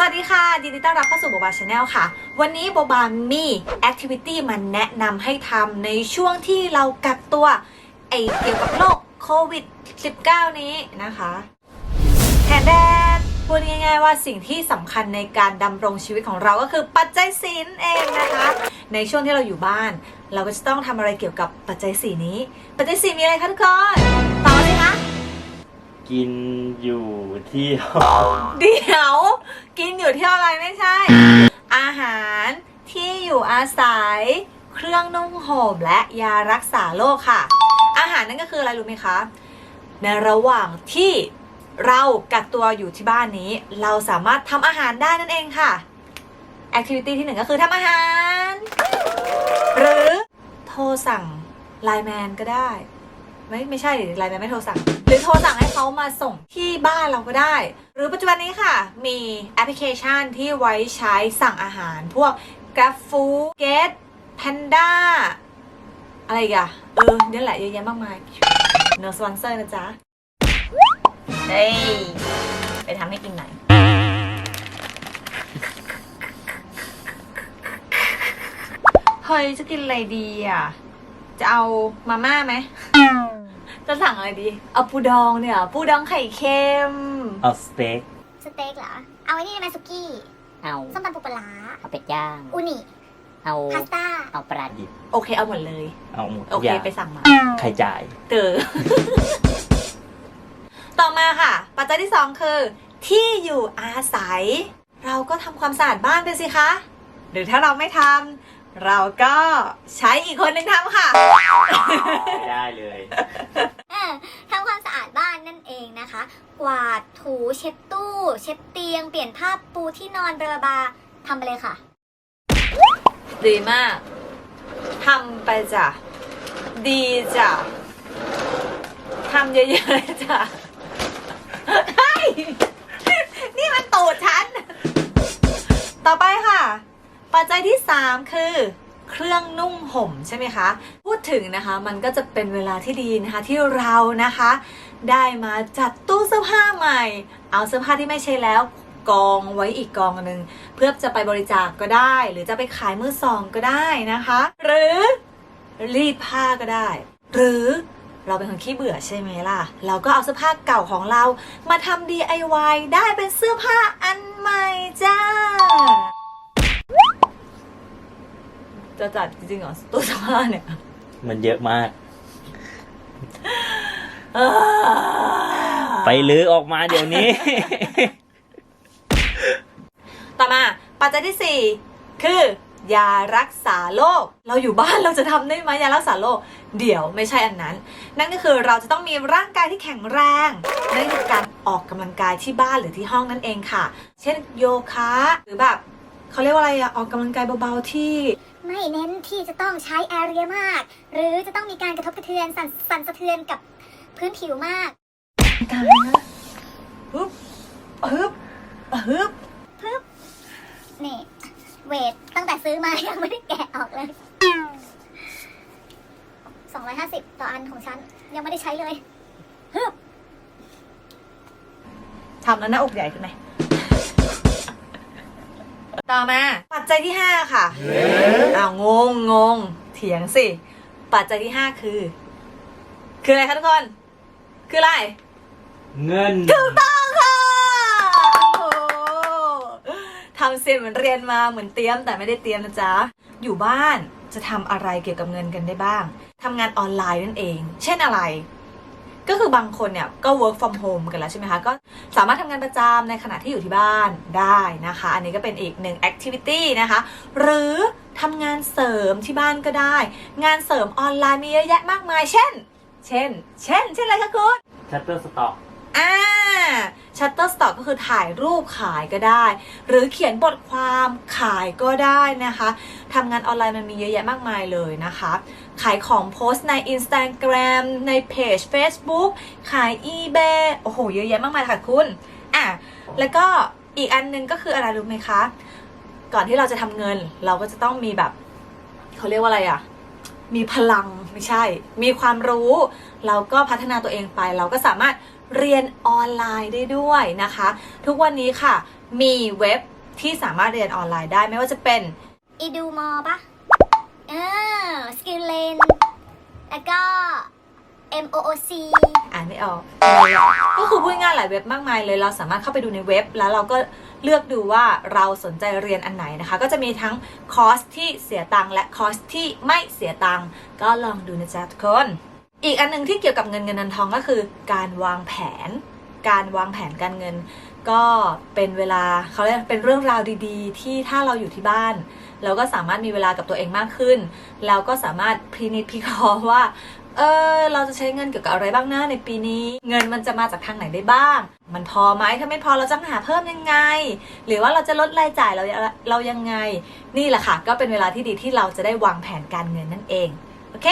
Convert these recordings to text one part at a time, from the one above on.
สวัสดีค่ะยินดีต้อนรับเข้าสู่โบบาชาแนลค่ะ วันนี้โบบามีแอคทิวิตี้มาแนะนำให้ทำในช่วงที่เรากักตัวไอเกี่ยวกับโรคโควิด -19 นี้นะคะแทนแดนพูดง่ายๆว่าสิ่งที่สำคัญในการดำรงชีวิตของเราก็คือปัจจัยสีนเองนะคะ ในช่วงที่เราอยู่บ้าน เราก็จะต้องทำอะไรเกี่ยวกับปัจจัยสีนี้ ปัจจัยสีมีอะไรคะทุกคนต่อเลยคะ กินอยู่ที่เดี๋ยว กินอยู่ที่อะไรไม่ใช่ อาหารที่อยู่อาศัย เครื่องนุ่งห่มและยารักษาโรคค่ะ อาหารนั่นก็คืออะไรรู้ไหมคะ ในระหว่างที่เรากักตัวอยู่ที่บ้านนี้ เราสามารถทำอาหารได้นั่นเองค่ะแอคทิวิตี้ที่หนึ่งก็คือทำอาหาร หรือโทรสั่งไลน์แมนก็ได้ ไม่ไม่ใช่ไลน์แมนไม่โทรสั่ง หรือโทรสั่งให้เขามาส่งที่บ้านเราก็ได้ หรือปัจจุบันนี้ค่ะ มีแอปพลิเคชันที่ไว้ใช้สั่งอาหาร พวก Grab Food Get Panda อะไรอีกอะเออนี่แหละเยอะแยะมากมายเนอร์สปอนเซอร์นะจ๊ะ เฮ้ย ไปทำให้กินหน่อยเฮ้ยจะกินอะไรดีอะ จะเอามาม่าไหม จะสั่งอะไรดี เอาปูดองเนี่ย ปูดองไข่เค็ม เอาสเต็กสเต็กเหรอ เอาไอ้นี่ได้ไหมสุกี้ เอา ส้มตำปูปลาร้าเอาเป็ดย่าง อูนิ เอา พาสต้า เอาปลาดิบโอเคเอาหมดเลย เอาหมดโอทุกเคอย่างไปสั่งมา ใครจ่ายเตอต่อมาค่ะ ปัจจัยที่สองคือ ที่อยู่อาศัย เราก็ทำความสะอาดบ้านไปสิคะ หรือถ้าเราไม่ทำ เราก็ใช้อีกคนหนึ่งทำค่ะได้เลย เออทำความสะอาดบ้านนั่นเองนะคะ กวาดถูเช็ดตู้ เช็ดเตียง เปลี่ยนผ้าปูที่นอนบลาบลาทำไปเลยค่ะ ดีมากทำไปจ้ะ ดีจ้ะทำเยอะๆเลยจ้ะเฮ้ยนี่มันตูดฉัน ต่อไปค่ะ ปัจจัยที่ 3 คือเครื่องนุ่งห่มใช่ไหมคะ พูดถึงนะคะมันก็จะเป็นเวลาที่ดีนะคะที่เรานะคะ ได้มาจัดตู้เสื้อผ้าใหม่ เอาเสื้อผ้าที่ไม่ใช้แล้วกองไว้อีกกองหนึ่งเพื่อจะไปบริจาคกก็ได้ หรือจะไปขายมือสองก็ได้นะคะ หรือรีดผ้าก็ได้ หรือเราเป็นคนขี้เบื่อใช่ไหมล่ะ เราก็เอาเสื้อผ้าเก่าของเรามาทำ DIY ได้เป็นเสื้อผ้าอันใหม่จ้า จะจัดจริงๆเหรอตู้เสื้อผ้าเนี่ยมันเยอะมาก อ่าไปลื้อออกมาเดี๋ยวนี้ ต่อมาปัจจัยที่ 4 คือยารักษาโรคเราอยู่บ้านเราจะทำได้ไหมยารักษาโรคเดี๋ยวไม่ใช่อันนั้น นั่นก็คือเราจะต้องมีร่างกายที่แข็งแรงนั่นคือการออกกำลังกายที่บ้านหรือที่ห้องนั่นเองค่ะ เช่นโยคะหรือแบบ เขาเรียกว่าอะไรอะออกกำลังกายเบาๆที่ ไม่เน้นที่จะต้องใช้แอเรียมาก หรือจะต้องมีการกระทบกระเทือนสั่นสั่นสะเทือนกับพื้นผิวมากตายนะฮึบฮึบฮึบนี่เวทตั้งแต่ซื้อมายังไม่ได้แกะออกเลย250ต่ออันของฉัน ยังไม่ได้ใช้เลยทำแล้วหน้าอกใหญ่ขึ้นไหม ต่อมา ปัจจัยที่ 5 ค่ะอ้าวงงงงเถียงสิ ปัจจัยที่ 5 คือ คืออะไรคะทุกคน คืออะไร เงินถูกต้องค่ะโอ้โหทำเสียนเหมือนเรียนมาเหมือนเตรียมแต่ไม่ได้เตรียมนะจ๊ะ อยู่บ้านจะทำอะไรเกี่ยวกับเงินกันได้บ้างทำงานออนไลน์นั่นเอง เช่นอะไร ก็คือบางคนเนี่ยก็ work from home กันแล้วใช่ไหมคะ ก็สามารถทำงานประจำในขณะที่อยู่ที่บ้านได้นะคะ อันนี้ก็เป็นอีกหนึ่ง activity นะคะ หรือทำงานเสริมที่บ้านก็ได้ งานเสริมออนไลน์มีเยอะแยะมากมาย เช่น เช่น เช่น เช่นอะไรคะคุณชัตเตอร์สต็อกอ่า Shutterstock ก็คือถ่ายรูปขายก็ได้ หรือเขียนบทความขายก็ได้นะคะทำงานออนไลน์มันมีเยอะแยะมากมายเลยนะคะ ขายของโพสต์ใน Instagram ในเพจ Facebook ขาย eBay โอ้โห เยอะแยะมากมายค่ะคุณ อะ แล้วก็อีกอันหนึงก็คืออะไรรู้ไหมคะ ก่อนที่เราจะทำเงิน เราก็จะต้องมีแบบ เขาเรียกว่าอะไรอะมีพลังไม่ใช่ มีความรู้ เราก็พัฒนาตัวเองไป เราก็สามารถเรียนออนไลน์ได้ด้วยนะคะ ทุกวันนี้ค่ะ มีเว็บที่สามารถเรียนออนไลน์ได้ไม่ว่าจะเป็นอีดูมอปะ เออสกิลเลนแล้วก็ MOOC อ่านไม่ออก ก็คือพูดง่ายหลายเว็บมากมายเลย เราสามารถเข้าไปดูในเว็บ แล้วเราก็เลือกดูว่าเราสนใจเรียนอันไหนนะคะ ก็จะมีทั้งคอร์สที่เสียตังค์และคอร์สที่ไม่เสียตังค์ก็ลองดูนะจ๊ะทุกคน อีกอันหนึงที่เกี่ยวกับเงินเงินเงินทองก็คือ การวางแผน การวางแผนการเงิน ก็เป็นเวลาเขาเรียกเป็นเรื่องราวดี ๆ ที่ถ้าเราอยู่ที่บ้าน เราก็สามารถมีเวลากับตัวเองมากขึ้นแล้วก็สามารถพินิจพิเคราะห์ว่าเออเราจะใช้เงินเกี่ยวกับอะไรบ้างนะในปีนี้ เงินมันจะมาจากทางไหนได้บ้าง มันพอไหมถ้าไม่พอเราจะหาเพิ่มยังไง หรือว่าเราจะลดรายจ่ายเราเรายังไง นี่แหละค่ะ ก็เป็นเวลาที่ดีที่เราจะได้วางแผนการเงินนั่นเองโอเค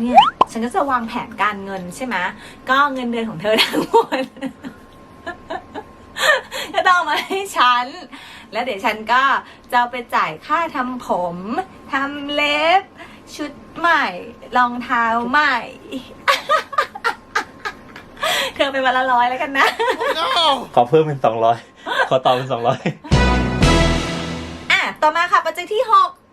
เนี่ยฉันก็จะวางแผนการเงินใช่ไหมก็เงินเดือนของเธอทั้งหมด ต้องเอามาให้ฉัน แล้วเดี๋ยวฉันก็จะเอาไปจ่ายค่าทำผมทำเล็บ ชุดใหม่รองเท้าใหม่ เธอไปวันละร้อยแล้วกันนะ ขอเพิ่มเป็นสองร้อยขอต่อเป็นสองร้อยอะ ต่อมาค่ะปัจจัยที่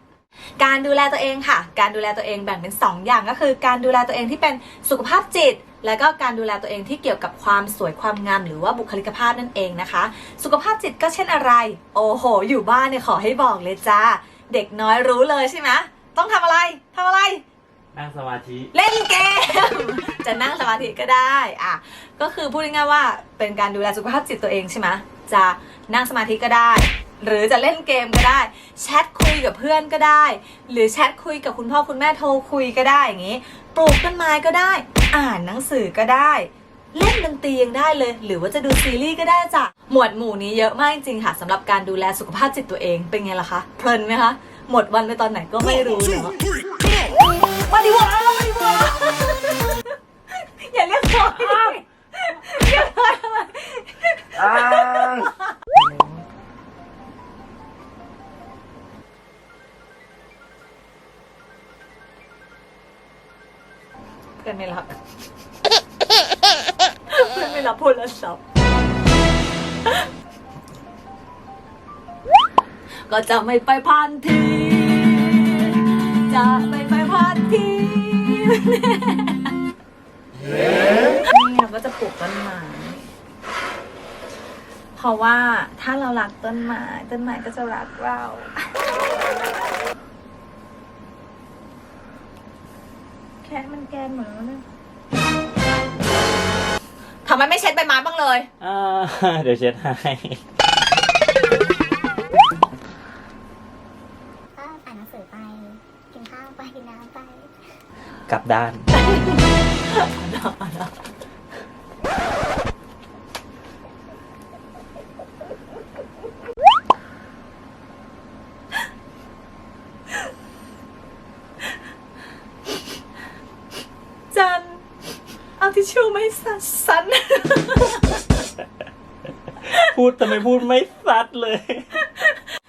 6การดูแลตัวเองค่ะ การดูแลตัวเองแบ่งเป็น 2 อย่างก็คือ การดูแลตัวเองที่เป็นสุขภาพจิต แล้วก็การดูแลตัวเองที่เกี่ยวกับความสวยความงามหรือว่าบุคลิกภาพนั่นเองนะคะ สุขภาพจิตก็เช่นอะไร โอ้โห อยู่บ้านเนี่ยขอให้บอกเลยจ้า เด็กน้อยรู้เลยใช่ไหมต้องทำอะไรทำอะไร นั่งสมาธิ เล่นเกม จะนั่งสมาธิก็ได้อะก็คือพูดง่ายๆว่าเป็นการดูแลสุขภาพจิตตัวเองใช่ไหมจะนั่งสมาธิก็ได้ หรือจะเล่นเกมก็ได้แชทคุยกับเพื่อนก็ได้ หรือแชทคุยกับคุณพ่อคุณแม่โทรคุยก็ได้อย่างนี้ ปลูกต้นไม้ก็ได้ อ่านหนังสือก็ได้ เล่นดนตรียังได้เลย หรือว่าจะดูซีรีส์ก็ได้จ้ะหมวดหมู่นี้เยอะมากจริงๆค่ะสำหรับการดูแลสุขภาพจิตตัวเองเป็นไงล่ะคะเพลินไหมคะหมดวันไปตอนไหนก็ไม่รู้เนาะมาดิวะมาดิวะอย่าเรียกพลอยเรียกพลอยทำไมเพื่อนไม่รับเพื่อนไม่รับ โทรศัพท์ ก็จะไม่ไปพันที จะไม่ไปพันทีนี่เราก็จะปลูกต้นไม้ เพราะว่าถ้าเรารักต้นไม้ ต้นไม้ก็จะรักเราแค่มันแกนเหมดแล้วนะ ทำไมไม่เช็ดใบไม้บ้างเลย อ่า เดี๋ยวเช็ดให้ ก็อ่านหนังสือไป กินข้าวไปกินน้ำไป กลับด้าน จัน เอาทิชชู่ไม่สันสัน พูดทำไมพูดไม่ซัดเลย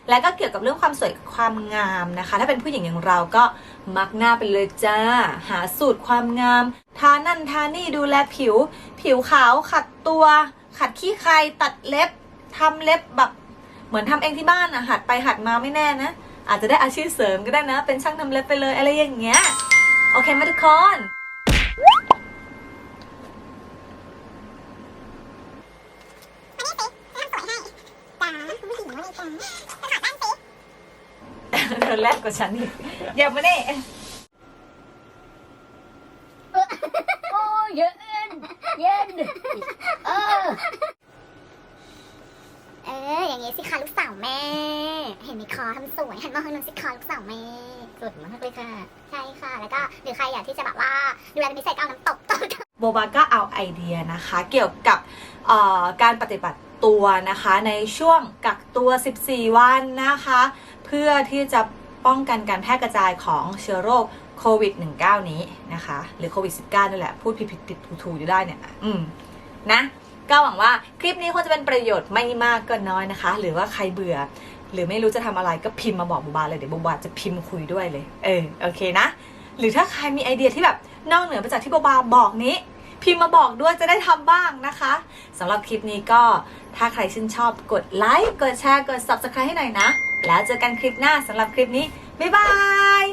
และก็เกี่ยวกับเรื่องความสวยความงามนะคะ ถ้าเป็นผู้หญิงอย่างเราก็มักหน้าไปเลยจ้า หาสูตรความงาม ทานั่นทานี่ดูแลผิว ผิวขาวขัดตัว ขัดขี้ใครตัดเล็บทำเล็บแบบเหมือนทำเองที่บ้านอะหัดไปหัดมาไม่แน่นะ อาจจะได้อาชีพเสริมก็ได้นะ เป็นช่างทำเล็บไปเลยอะไรอย่างเงี้ย โอเคไหมทุกคน เธอ แรกกว่าฉันอีกอย่ามาเนี่โอ้เย็นเย็นเออเอออย่างงี้สิคะลูกสาวแม่ เห็นไหมคอทำสวยหันมาข้างนู้นสิคะลูกสาวแม่สวยมากเลยค่ะ ใช่ค่ะ แล้วก็หรือใครอยากที่จะแบบว่าดูแลเป็นพิเศษก็เอาน้ำตกตกโบบาก็เอาไอเดียนะคะ เกี่ยวกับเอ่อการปฏิบัติตัวนะคะในช่วงกักตัว 14 วันนะคะ เพื่อที่จะ ป้องกันการแพร่กระจายของเชื้อโรคโควิด -19 นี้นะคะ หรือโควิด -19 นี่แหละ พูดผิดผิดผิดถูถูอยู่ได้เนี่ย อืม นะ ก็หวังว่าคลิปนี้คงจะเป็นประโยชน์ไม่มากก็น้อยนะคะ หรือว่าใครเบื่อ หรือไม่รู้จะทำอะไรก็พิมพ์มาบอกบูบาเลย เดี๋ยวบูบาจะพิมพ์คุยด้วยเลย เออ โอเคนะ หรือถ้าใครมีไอเดียที่แบบนอกเหนือไปจากที่บูบาบอกนี้ พิมพ์มาบอกด้วยจะได้ทำบ้างนะคะสำหรับคลิปนี้ก็ถ้าใครชื่นชอบกดไลค์ กดแชร์ กด subscribe ให้หน่อยนะ แล้วเจอกันคลิปหน้าสำหรับคลิปนี้ บ๊ายบาย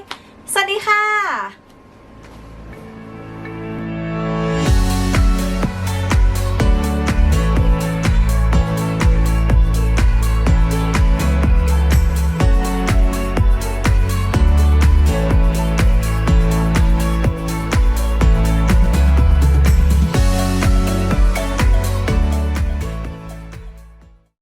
สวัสดีค่ะ